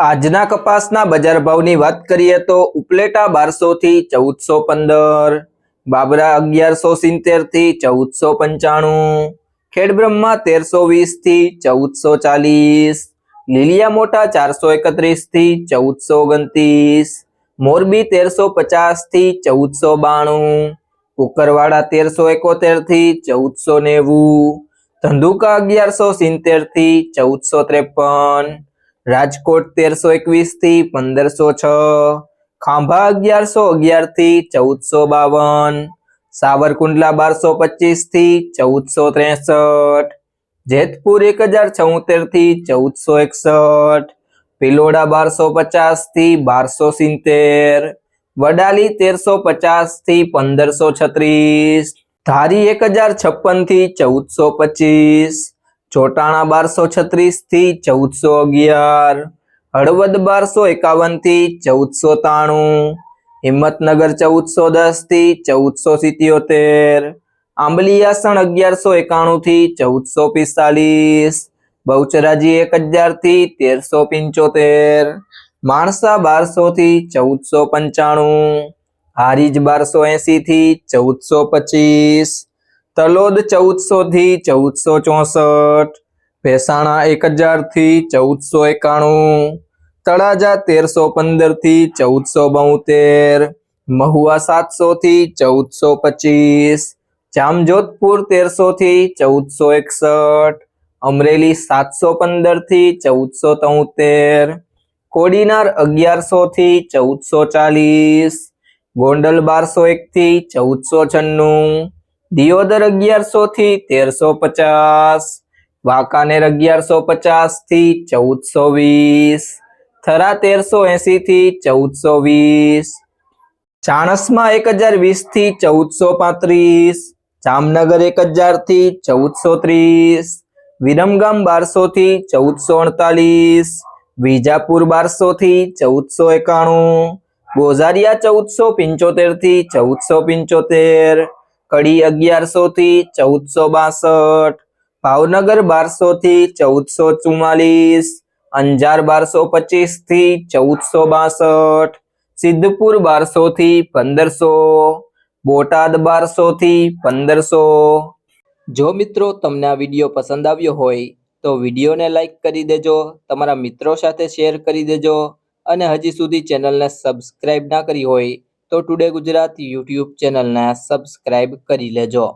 આજના કપાસના બજાર ભાવની વાત કરીએ તો ઉપલેટા બારસો થી ચૌદસો પંદર, બાબરા અગિયારસો સિત્તેરથી ચૌદસો પંચાણું, ખેડબ્રહ્મા તેરસો વીસથી ચૌદસો ચાલીસ, લીલિયા મોટા ચારસો એકત્રીસથી ચૌદસો ઓગણત્રીસ, મોરબી તેરસો પચાસથી ચૌદસો બાણું, કુકરવાડા તેરસો એકોતેરથી ચૌદસો નેવું, ધંધુકા અગિયારસો સિત્તેરથી ચૌદસો ત્રેપન રાજકોટ તેરસો એકવીસથી પંદરસો છ, ખાંભા અગિયારસો અગિયારથી ચૌદસો બાવન, સાવરકુંડલા બારસો પચીસથી ચૌદસો ત્રેસઠ, જેતપુર એક હજાર છોતેરથી ચૌદસો એકસઠ, પિલોડા બારસો પચાસથી બારસો સિત્તેર, વડાલી તેરસો પચાસથી પંદરસો છત્રીસ, ધારી એક હજાર છપ્પનથી ચૌદસો પચીસ ચોટાણા બારસો છત્રીસથી ચૌદસો અગિયાર. હળવદ બારસો એકાવનથી ચૌદસો ત્રાણું હિંમતનગર ચૌદસો દસથી ચૌદસો સિત્યોતેર. આંબલીયાસણ અગિયારસો એકાણું થી ચૌદસો પિસ્તાલીસ. બહુચરાજી એક હજારથી તેરસો પંચોતેર. માણસા બારસો થી ચૌદસો પંચાણું. હારીજ બારસો એસી થી ચૌદસો પચીસ. તલોદ ચૌદસો થી ચૌદસો ચોસઠ, ભેસાણા એક હજારથી ચૌદસો એકાણું, તળાજા તેરસો પંદરથી ચૌદસો બોતેર, મહુવા સાતસો થી ચૌદસો પચીસ, જામજોધપુર તેરસો થી ચૌદસો એકસઠ, અમરેલી સાતસો પંદરથી ચૌદસો તોતેર, કોડીનાર અગિયારસો થી ચૌદસો ચાલીસ, ગોંડલ બારસો એક થી ચૌદસો છન્નું દિયોદર અગિયારસો થી તેરસો પચાસ, વાંકાનેર અગિયારસો પચાસથી ચૌદસો વીસ થરા તેરસો એસી થી ચૌદસો વીસ, ચાણસમાં એક હજાર વીસથી ચૌદસો પાંત્રીસ, જામનગર એક હજારથી ચૌદસો ત્રીસ, વિરમગામ બારસો થી ચૌદસો અડતાલીસ, વિજાપુર બારસો થી ચૌદસો એકાણું, ગોઝારિયા ચૌદસો પંચોતેરથી ચૌદસો પંચોતેર કડી અગિયારસો થી ચૌદસો બાસઠ, ભાવનગર બારસો થી ચૌદસો ચુમ્માલીસ, અંજાર બારસો પચીસથી ચૌદસો બાસઠ, સિદ્ધપુર બારસો થી પંદરસો, બોટાદ બારસો થી પંદરસો. જો મિત્રો તમને આ વીડિયો પસંદ આવ્યો હોય, તો વિડીયોને લાઈક કરી દેજો, તમારા મિત્રો સાથે શેર કરી દેજો, અને હજી સુધી ચેનલને સબસ્ક્રાઈબ ના કરી હોય તો ટુડે ગુજરાત યુટ્યુબ ચેનલને સબસ્ક્રાઇબ કરી લેજો.